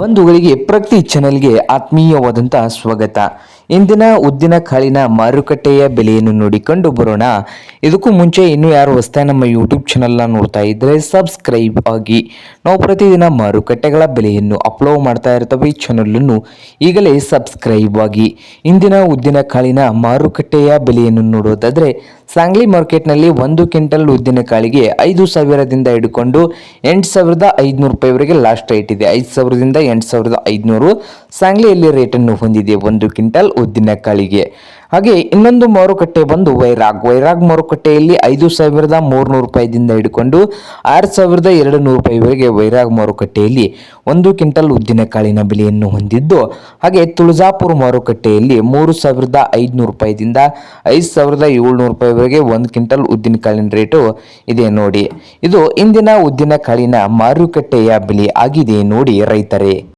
ಬಂಧುಗಳಿಗೆ ಪ್ರತಿ ಚಾನೆಲ್ಗೆ ಆತ್ಮೀಯವಾದಂಥ ಸ್ವಾಗತ. ಇಂದಿನ ಉದ್ದಿನ ಕಾಳಿನ ಮಾರುಕಟ್ಟೆಯ ಬೆಲೆಯನ್ನು ನೋಡಿಕೊಂಡು ಬರೋಣ. ಇದಕ್ಕೂ ಮುಂಚೆ ಇನ್ನೂ ಯಾರು ಹೊಸ್ತಾ ನಮ್ಮ ಯೂಟ್ಯೂಬ್ ಚಾನಲ್ನ ನೋಡ್ತಾ ಇದ್ದರೆ ಸಬ್ಸ್ಕ್ರೈಬ್ ಆಗಿ. ನಾವು ಪ್ರತಿದಿನ ಮಾರುಕಟ್ಟೆಗಳ ಬೆಲೆಯನ್ನು ಅಪ್ಲೋಡ್ ಮಾಡ್ತಾ ಇರ್ತವೆ ಈ ಚಾನಲನ್ನು ಈಗಲೇ ಸಬ್ಸ್ಕ್ರೈಬ್ ಆಗಿ. ಇಂದಿನ ಉದ್ದಿನ ಕಾಳಿನ ಮಾರುಕಟ್ಟೆಯ ಬೆಲೆಯನ್ನು ನೋಡೋದಾದರೆ ಸಾಂಗ್ಲಿ ಮಾರ್ಕೆಟ್ನಲ್ಲಿ ಒಂದು ಕ್ವಿಂಟಲ್ ಉದ್ದಿನ ಕಾಳಿಗೆ ಐದು ಸಾವಿರದಿಂದ ಹಿಡ್ಕೊಂಡು ಎಂಟು ಸಾವಿರದ ಐದುನೂರು ರೂಪಾಯಿವರೆಗೆ ಲಾಸ್ಟ್ ರೇಟ್ ಇದೆ. ಐದು ಸಾವಿರದಿಂದ ಎಂಟು ಸಾವಿರದ ಐದುನೂರು ಸಾಂಗ್ಲಿಯಲ್ಲಿ ರೇಟನ್ನು ಹೊಂದಿದೆ. ಒಂದು ಕ್ವಿಂಟಲ್ ಉದ್ದಿನ ಕಾಳಿಗೆ ಹಾಗೆ ಇನ್ನೊಂದು ಮಾರುಕಟ್ಟೆ ಬಂದು ವೈರಾಗ್. ವೈರಾಗ್ ಮಾರುಕಟ್ಟೆಯಲ್ಲಿ ಐದು ಸಾವಿರದ ಮೂರುನೂರು ರೂಪಾಯಿದಿಂದ ಹಿಡ್ಕೊಂಡು ಆರು ಸಾವಿರದ ಎರಡು ನೂರು ರೂಪಾಯಿವರೆಗೆ ವೈರಾಗ್ ಮಾರುಕಟ್ಟೆಯಲ್ಲಿ ಒಂದು ಕ್ವಿಂಟಲ್ ಉದ್ದಿನಕಾಳಿನ ಬೆಲೆಯನ್ನು ಹೊಂದಿದ್ದು, ಹಾಗೆ ತುಳಜಾಪುರ ಮಾರುಕಟ್ಟೆಯಲ್ಲಿ ಮೂರು ಸಾವಿರದ ಐದುನೂರು ರೂಪಾಯಿದಿಂದ ಐದು ಸಾವಿರದ ಏಳ್ನೂರು ರೂಪಾಯಿವರೆಗೆ ಒಂದು ಕ್ವಿಂಟಲ್ ಉದ್ದಿನ ಕಾಳಿನ ರೇಟು ಇದೆ ನೋಡಿ. ಇದು ಇಂದಿನ ಉದ್ದಿನಕಾಳಿನ ಮಾರುಕಟ್ಟೆಯ ಬೆಲೆ ಆಗಿದೆ ನೋಡಿ ರೈತರೇ.